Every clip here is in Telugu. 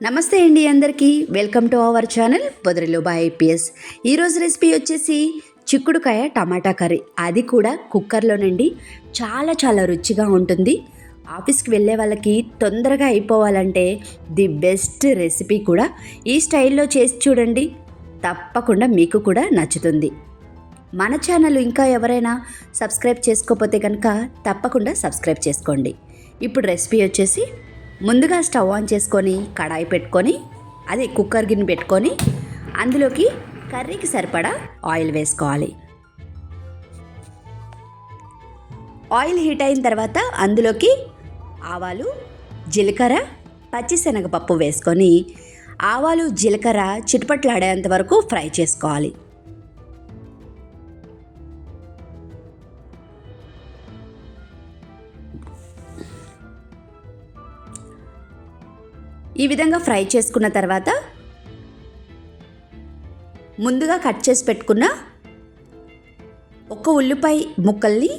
నమస్తే అండి అందరికీ. వెల్కమ్ టు అవర్ ఛానల్ బొదరిలో బై ఐపీఎస్ ఈరోజు రెసిపీ వచ్చేసి చిక్కుడుకాయ టమాటా కర్రీ. అది కూడా కుక్కర్లోనండి. చాలా చాలా రుచిగా ఉంటుంది. ఆఫీస్కి వెళ్ళే వాళ్ళకి తొందరగా అయిపోవాలంటే ది బెస్ట్ రెసిపీ కూడా ఈ స్టైల్లో చేసి చూడండి. తప్పకుండా మీకు కూడా నచ్చుతుంది. మన ఛానల్ ఇంకా ఎవరైనా సబ్స్క్రైబ్ చేసుకోకపోతే కనుక తప్పకుండా సబ్స్క్రైబ్ చేసుకోండి. ఇప్పుడు రెసిపీ వచ్చేసి ముందుగా స్టవ్ ఆన్ చేసుకొని కడాయి పెట్టుకొని అదే కుక్కర్ గిన్నె పెట్టుకొని అందులోకి కర్రీకి సరిపడా ఆయిల్ వేసుకోవాలి. ఆయిల్ హీట్ అయిన తర్వాత అందులోకి ఆవాలు జీలకర్ర పచ్చిశనగపప్పు వేసుకొని ఆవాలు జీలకర్ర చిటపట్లాడేంత వరకు ఫ్రై చేసుకోవాలి. ఈ విధంగా ఫ్రై చేసుకున్న తర్వాత ముందుగా కట్ చేసి పెట్టుకున్న ఒక ఉల్లిపాయ ముక్కల్ని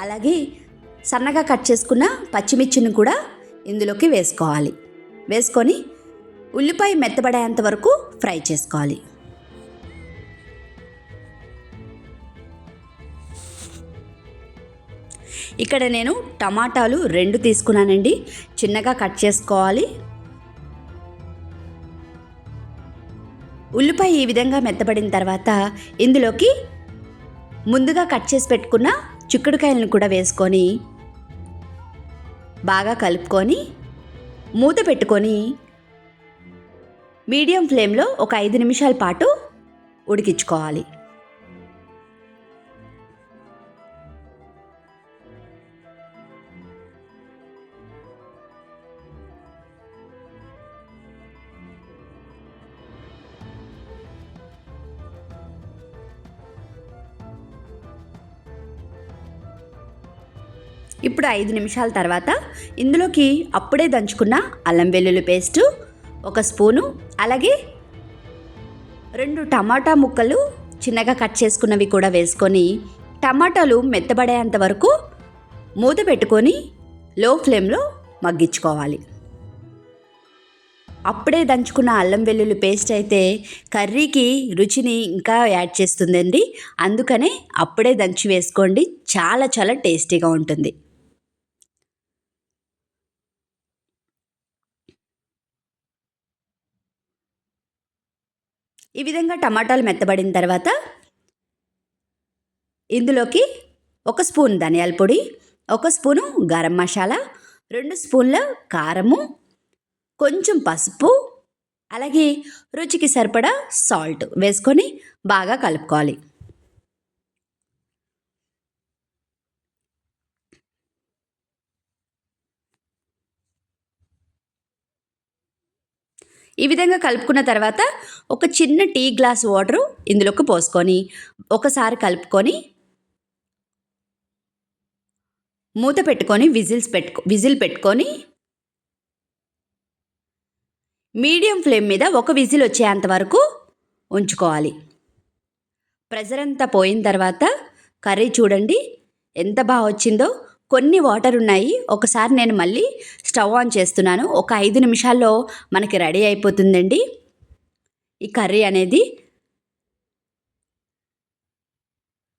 అలాగే సన్నగా కట్ చేసుకున్న పచ్చిమిర్చిని కూడా ఇందులోకి వేసుకోవాలి. వేసుకొని ఉల్లిపాయ మెత్తబడేంత వరకు ఫ్రై చేసుకోవాలి. ఇక్కడ నేను టమాటాలు రెండు తీసుకున్నానండి. చిన్నగా కట్ చేసుకోవాలి. ఉల్లిపాయ ఈ విధంగా మెత్తబడిన తర్వాత ఇందులోకి ముందుగా కట్ చేసి పెట్టుకున్న చిక్కుడుకాయలను కూడా వేసుకొని బాగా కలుపుకొని మూత పెట్టుకొని మీడియం ఫ్లేమ్లో ఒక ఐదు నిమిషాల పాటు ఉడికించుకోవాలి. ఇప్పుడు ఐదు నిమిషాల తర్వాత ఇందులోకి అప్పుడే దంచుకున్న అల్లం వెల్లుల్లి పేస్టు ఒక స్పూను అలాగే రెండు టమాటా ముక్కలు చిన్నగా కట్ చేసుకున్నవి కూడా వేసుకొని టమాటాలు మెత్తబడేంత వరకు మూత పెట్టుకొని లో ఫ్లేమ్లో మగ్గించుకోవాలి. అప్పుడే దంచుకున్న అల్లం వెల్లుల్లి పేస్ట్ అయితే కర్రీకి రుచిని ఇంకా యాడ్ చేస్తుందండి. అందుకనే అప్పుడే దంచి వేసుకోండి. చాలా చాలా టేస్టీగా ఉంటుంది. ఈ విధంగా టమాటాలు మెత్తబడిన తర్వాత ఇందులోకి ఒక స్పూన్ ధనియాల పొడి ఒక స్పూను గరం మసాలా రెండు స్పూన్ల కారము కొంచెం పసుపు అలాగే రుచికి సరిపడా సాల్ట్ వేసుకొని బాగా కలుపుకోవాలి. ఈ విధంగా కలుపుకున్న తర్వాత ఒక చిన్న టీ గ్లాస్ వాటరు ఇందులోకి పోసుకొని ఒకసారి కలుపుకొని మూత పెట్టుకొని విజిల్స్ పెట్టుకో విజిల్ పెట్టుకొని మీడియం ఫ్లేమ్ మీద ఒక విజిల్ వచ్చేంత వరకు ఉంచుకోవాలి. ప్రెజర్ అంతా పోయిన తర్వాత కర్రీ చూడండి ఎంత బాగా వచ్చిందో. కొన్ని వాటర్ ఉన్నాయి. ఒకసారి నేను మళ్ళీ స్టవ్ ఆన్ చేస్తున్నాను. ఒక ఐదు నిమిషాల్లో మనకి రెడీ అయిపోతుందండి. ఈ కర్రీ అనేది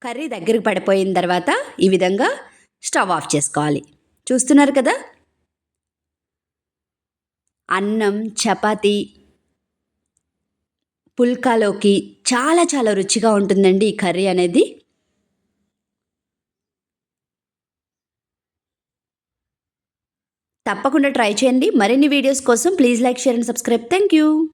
కర్రీ దగ్గరికి పడిపోయిన తర్వాత ఈ విధంగా స్టవ్ ఆఫ్ చేసుకోవాలి. చూస్తున్నారు కదా? అన్నం చపాతీ పుల్కాలోకి చాలా చాలా రుచిగా ఉంటుందండి ఈ కర్రీ అనేది. తప్పకుండా ట్రై చేయండి. మరిన్ని వీడియోస్ కోసం please like share and subscribe. Thank you